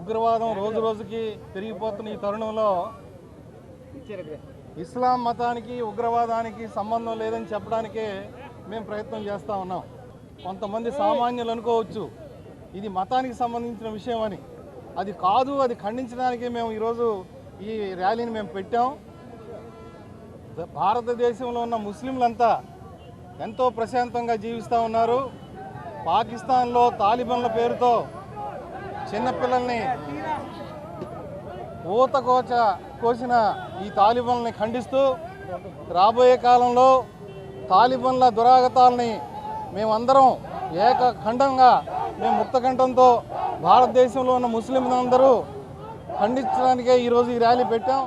ఉగ్రవాదం రోజు రోజుకి పెరిగిపోతున్న ఈ తరుణంలో ఇస్లాం మతానికి ఉగ్రవాదానికి సంబంధం లేదని చెప్పడానికే మేము ప్రయత్నం చేస్తూ ఉన్నాం. కొంతమంది సామాన్యులు అనుకోవచ్చు ఇది మతానికి సంబంధించిన విషయం అని. అది కాదు అది ఖండించడానికే మేము ఈరోజు ఈ ర్యాలీని మేము పెట్టాం. భారతదేశంలో ఉన్న ముస్లింలంతా ఎంతో ప్రశాంతంగా జీవిస్తూ ఉన్నారు. పాకిస్తాన్లో తాలిబన్ల పేరుతో చిన్నపిల్లల్ని ఊతకోచ కోసిన ఈ తాలిబన్లని ఖండిస్తూ రాబోయే కాలంలో తాలిబన్ల దురాగతాలని మేమందరం ఏకఖండంగా మేము ముక్తకంఠంతో భారతదేశంలో ఉన్న ముస్లింలందరూ ఖండించడానికే ఈరోజు ఈ ర్యాలీ పెట్టాం.